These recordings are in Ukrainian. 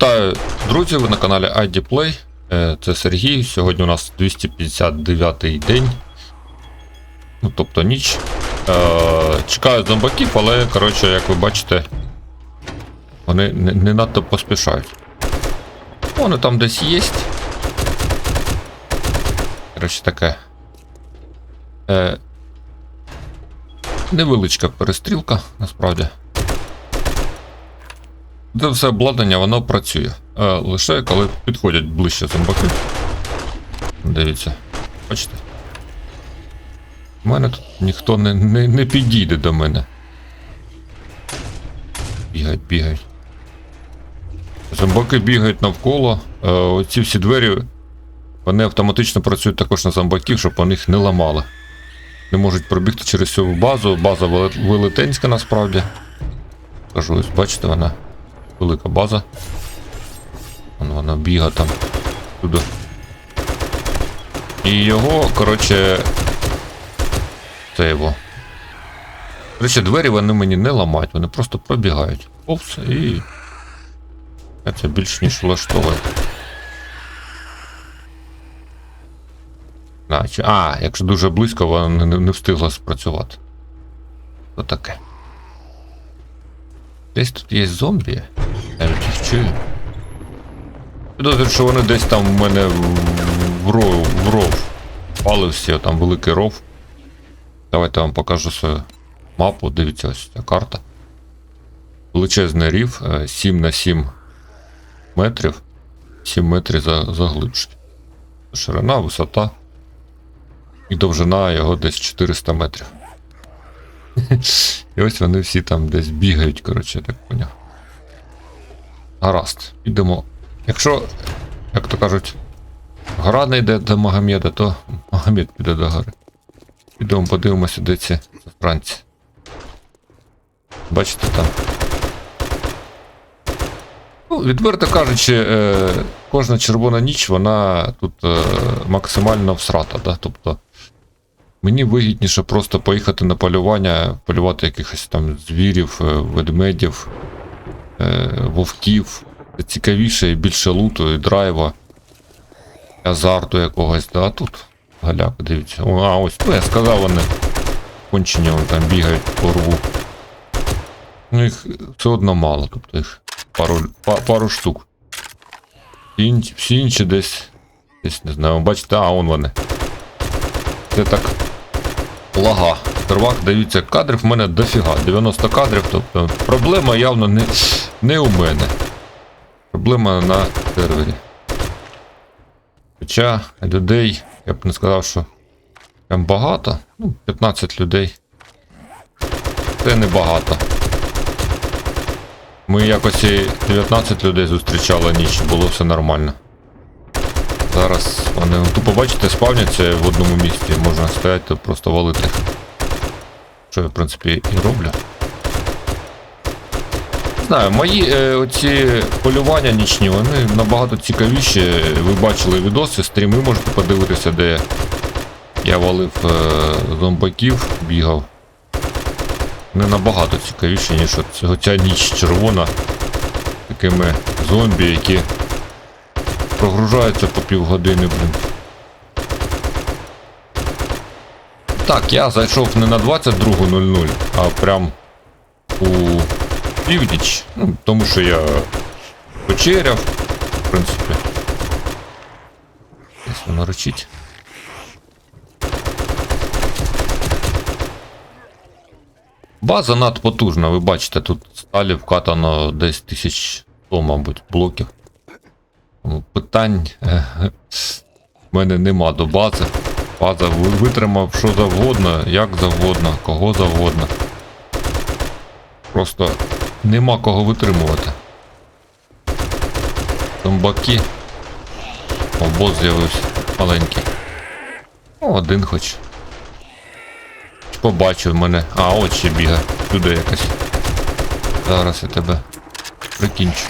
Вітаю, друзі! Ви на каналі ID Play. Е, Це Сергій. Сьогодні у нас 259-й день. Ну, тобто ніч. Е, Чекаю зомбаків, але, коротше, як ви бачите, вони не, не надто поспішають. Вони там десь є. Коротше, таке. Е, невеличка перестрілка, насправді. Це все обладнання, воно працює. Е, лише коли підходять ближче зомбаки. Дивіться, бачите? У мене тут ніхто не, не, не підійде до мене. Бігають, бігають. Зомбаки бігають навколо. Е, оці всі двері вони автоматично працюють також на зомбаків, щоб вони їх не ламали. Не можуть пробігти через всю базу. База велетенська насправді. Кажу, бачите, вона велика база. Вон вона біга там туди. І його, коротше. Це його. Коротше, двері вони мені не ламають, вони просто пробігають. Повз і. Це більш ніж влаштовує. А, якщо дуже близько, вона не, встигла спрацювати. То таке. Десь тут є зомбі. Навіть їх чую. Підозрюю, що вони десь там в мене в- ров, в ров. Палився, там великий ров. Давайте я вам покажу свою мапу. Дивіться, ось ця карта. Величезний рів, е, 7 на 7 метрів. 7 метрів за, заглибшки. Ширина, висота. І довжина його десь 400 метрів. І ось вони всі там десь бігають, коротше, так поняв. Гаразд, підемо. Якщо, як то кажуть, гора не йде до Магомеда, то Магомед піде до гори. Підемо подивимося, де ці засранці. Бачите там. Ну, відверто кажучи, е, кожна червона ніч, вона тут е, максимально всрата, да? тобто. Мені вигідніше просто поїхати на полювання, полювати якихось там звірів, е, ведмедів, е, вовків. Це цікавіше і більше луту, і драйва, азарту якогось, да, тут галяка, дивіться. О, а ось, ну я сказав, вони кончені вони там бігають по рву. Ну їх все одно мало, тобто їх пару, па- пару штук. Всі інші, всі інші десь, десь не знаю, бачите, а он вони. Це так лага. Первак даються кадрів, в мене дофіга. 90 кадрів, тобто проблема явно не, не у мене. Проблема на сервері. Хоча людей, я б не сказав, що прям багато. Ну, 15 людей. Це не багато. Ми якось і 19 людей зустрічали ніч, було все нормально. Зараз вони ну, тупо бачите, спавняться в одному місці, можна стояти просто валити. Що я, в принципі, і роблю. Не Знаю, мої е, оці полювання нічні, вони набагато цікавіші. Ви бачили відоси, стріми можете подивитися, де я валив е, зомбаків, бігав. Не набагато цікавіші, ніж оця ніч червона. Такими зомбі, які прогружаються по півгодини, блін. Так, я зайшов не на 22.00, а прям у північ. Ну, тому що я вечеряв, в принципі. Десь воно речить. База надпотужна, ви бачите, тут сталі вкатано десь 1100, мабуть, блоків. Тому питань е, в мене нема до бази. База витримав що завгодно, як завгодно, кого завгодно. Просто нема кого витримувати. Зомбаки. О, бос з'явився маленький. О, один хоч. Побачив мене. А, от ще бігає. Туди якась. Зараз я тебе прикінчу.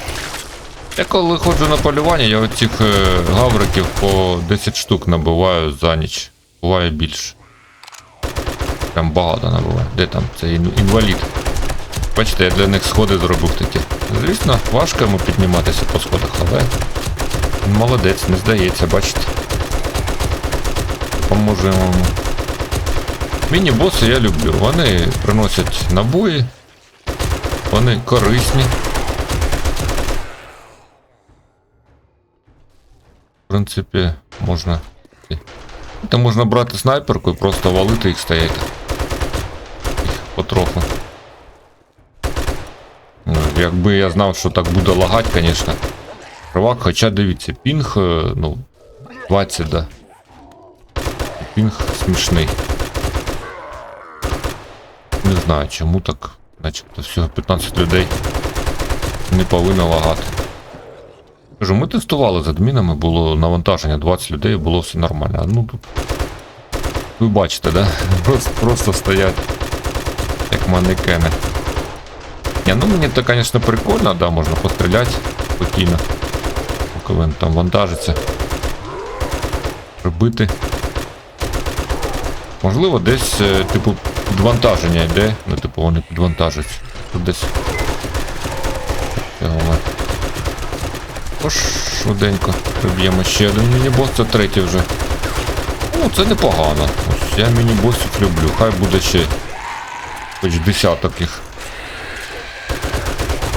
Я коли ходжу на полювання, я оцих е, гавриків по 10 штук набиваю за ніч. Буває більше. Прям багато набиваю. Де там ін- інвалід? Бачите, я для них сходи зробив такі. Звісно, важко йому підніматися по сходах, але він молодець, не здається, бачите. Поможемо йому. Міні-боси я люблю. Вони приносять набої. Вони корисні. Принципі, можна. Там можна брати снайперку і просто валити їх стояти. Їх потроху. Ну, Якби я знав, що так буде лагать, звісно. Привак, хоча дивіться, пінг, е, ну, 20, да. Пінг смішний. Не знаю, чому так. Начебто всього 15 людей не повинно лагати. Кажу, ми тестували з адмінами, було навантаження 20 людей, було все нормально. Ну тут. Ви бачите, да? Просто, просто стоять як манекени. Ні, ну мені це, звісно, прикольно, да, можна постріляти спокійно. Поки він там вантажиться. Прибити. Можливо, десь, е, типу, підвантаження йде. Ну, типу, вони підвантажуються. Тут десь. Тож швиденько приб'ємо ще один міні-бос, це третій вже. Ну, це непогано. Ось я міні-босів люблю. Хай буде ще хоч десяток їх.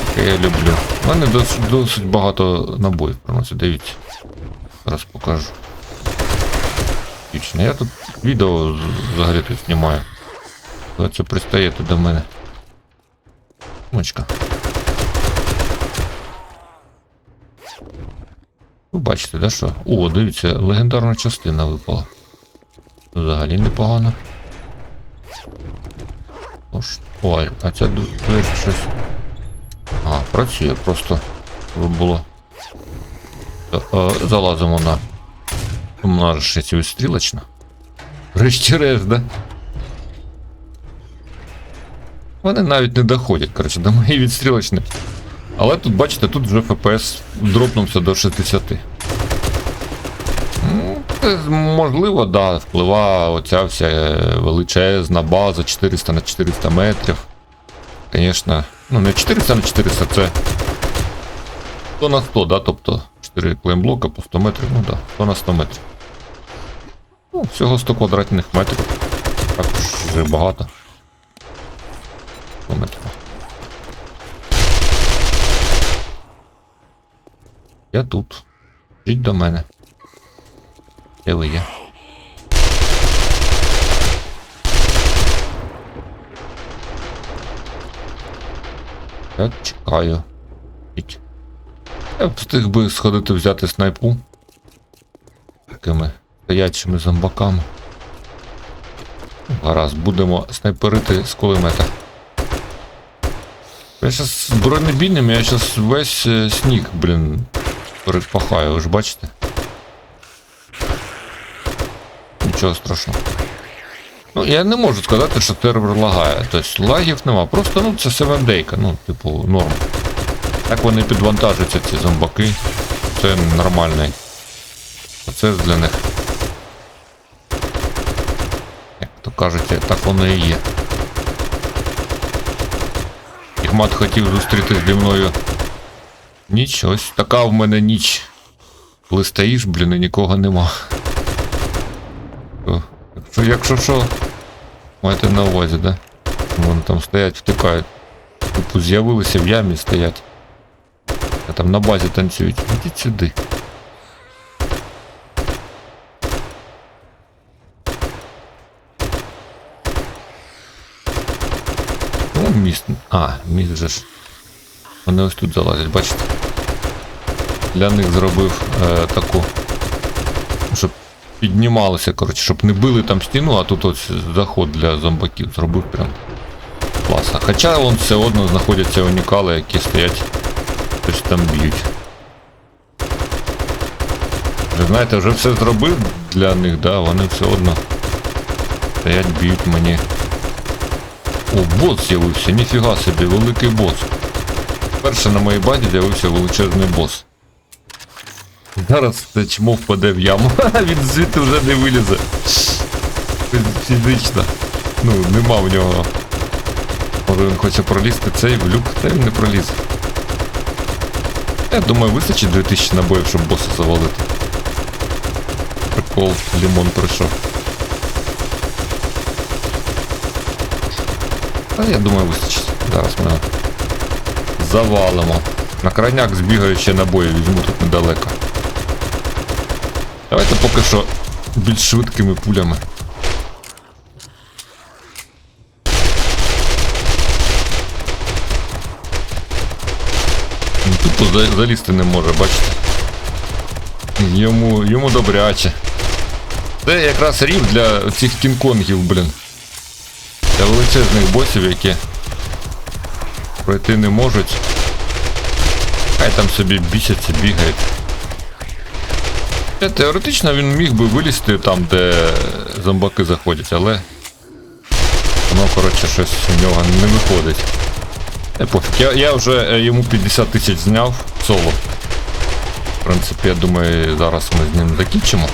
Таке я люблю. У мене досить, досить багато набоїв приносить, дивіться. Зараз покажу. Отлично. Я тут відео взагалі тут знімаю. Це пристаєте до мене. Мочка. Ви бачите, да, що? О, дивіться, легендарна частина випала. Взагалі непогано. Тож, ой, а ця двері щось. А, працює просто. Було. Е, е, Залазимо на. Множиться відстрілочно. Врешті-решт, да? Вони навіть не доходять, коротше, до моєї відстрілочної. Але тут, бачите, тут вже FPS дропнувся до 60. Ну, можливо, да, вплива оця вся е, величезна база 400 на 400 метрів. Звісно, ну не 400 на 400, це 100 на 100, да, тобто 4 клеймблока по 100 метрів, ну да, 100 на 100 метрів. Ну, всього 100 квадратних метрів. Також вже багато. 100 метрів. Я тут. Жіть до мене. Де ви є? Я чекаю. Іть. Я встиг би сходити взяти снайпу. Такими стоячими зомбаками. Гаразд, будемо снайперити з кулемета. Я щас з бронебійним, я щас весь е, сніг, блін, перепахаю, ви ж бачите? Нічого страшного. Ну, я не можу сказати, що сервер лагає. Тобто лагів нема. Просто ну це 7 дейка, ну, типу, норм. Так вони підвантажуються, ці зомбаки. Це нормальний. Процес для них. Як то кажуть, так воно і є. Ігмат хотів зустріти зі мною. Ніч, ось така в мене ніч. Коли стоїш, блін, і нікого нема. О, Якщо, якщо що, маєте на увазі, да? Вон там стоять, втикають. Типу з'явилися в ямі стоять. А там на базі танцюють. Ідіть сюди. Ну, міст. А, міст вже ж. Вони ось тут залазять, бачите? Для них зробив е, таку. Щоб піднімалися, коротше, щоб не били там стіну, а тут ось заход для зомбаків зробив прям класно. Хоча вон все одно знаходяться унікали, які стоять, щось там б'ють. Ви знаєте, вже все зробив для них, да, вони все одно стоять, б'ють мені. О, бос з'явився, ніфіга собі, великий бос. Перше на моїй базі з'явився величезний бос. Зараз це чмо впаде в яму. Він звідти вже не вилізе. Фізично. Ну, нема в нього Може він хоче пролізти цей в люк, та він не проліз. Я думаю, вистачить 2000 набоїв, щоб боса завалити. Прикол, лімон прийшов. А я думаю, вистачить. Зараз ми завалимо. На крайняк збігаю ще набої, візьму тут недалеко. Давайте поки що більш швидкими пулями. Він Тупо залізти не може, бачите. Йому, йому добряче. Це якраз рів для цих кінг-конгів, блін. Для величезних босів, які пройти не можуть. Хай там собі бісяться, бігають. Теоретично він міг би вилізти там, де зомбаки заходять, але воно, коротше, щось у нього не виходить. Не пофіг. Я, я вже е, йому 50 тисяч зняв соло. В принципі, я думаю, зараз ми з ним закінчимо.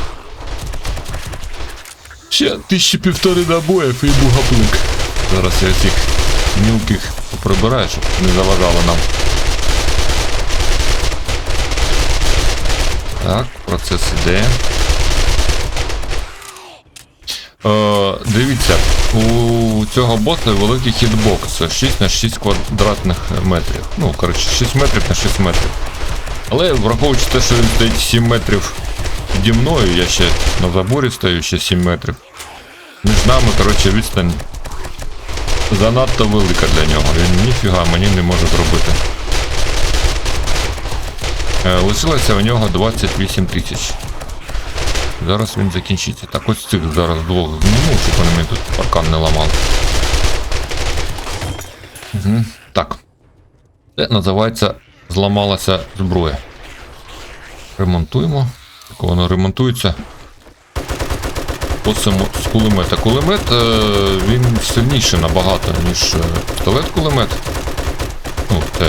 Ще тисячі півтори набоїв і бугаплик. Зараз я цих мілких поприбираю, щоб не заважало нам. Так, процес іде. Е, дивіться, у цього бота великий хітбокс 6 на 6 квадратних метрів. Ну, коротше, 6 метрів на 6 метрів. Але враховуючи те, що він стоїть 7 метрів піді мною, я ще на заборі стою ще 7 метрів. Між нами, коротше, відстань занадто велика для нього. Він ніфіга мені не може зробити. Е, Лишилося у нього 28 тисяч. Зараз він закінчиться. Так ось цих зараз двох зніму, щоб вони мені тут паркан не ламали. Угу. Так. Це називається зламалася зброя. Ремонтуємо. Так воно ремонтується. З кулемета. Кулемет е, він сильніший набагато, ніж е, пістолет кулемет. Ну, це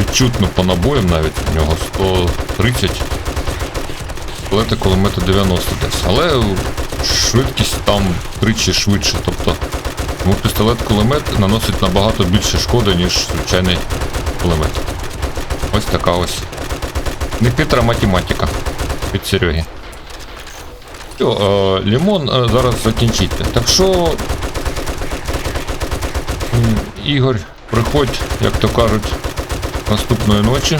відчутно по набоям навіть. У нього 130. Пістолети кулемету 90 десь. Але швидкість там тричі швидше. Тобто тому пістолет кулемет наносить набагато більше шкоди, ніж звичайний кулемет. Ось така ось. Нехитра математика від Сереги. Е, лімон зараз закінчиться. Так що. Ігор, приходь, як то кажуть, наступної ночі.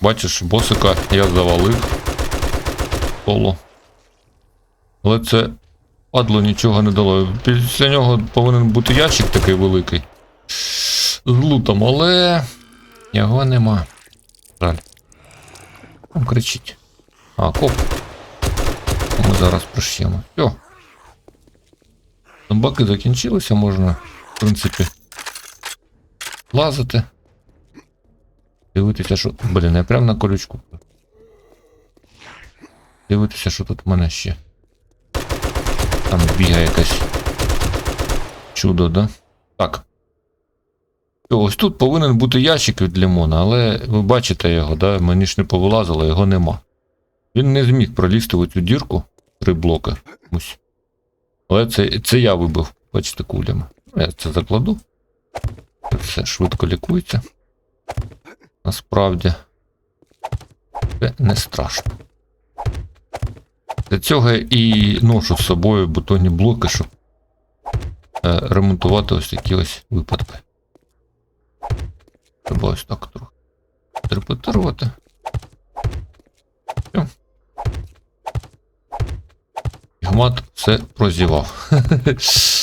Бачиш, босика я завалив. Поло. Але це падло нічого не дало. Після нього повинен бути ящик такий великий. З лутом, але його нема. Жаль. Там кричить. А, коп. Ми зараз приш'ємо. Все. Зомбаки закінчилися, можна, в принципі, лазити. Дивитися, що. Блін, я прям на колючку. Дивитися, що тут в мене ще. Там бігає якась чудо, да? Так. Ось тут повинен бути ящик від лимона, але ви бачите його, да? Мені ж не повилазило, його нема. Він не зміг пролізти в цю дірку. Три блоки. Ось. Але це, це я вибив, бачите, кулями. Я це закладу. Все швидко лікується. Насправді. Це не страшно. Для цього і ношу з собою бетонні блоки, щоб е, ремонтувати ось такі ось випадки. Треба ось так трохи репетирувати. Гмат все прозівав.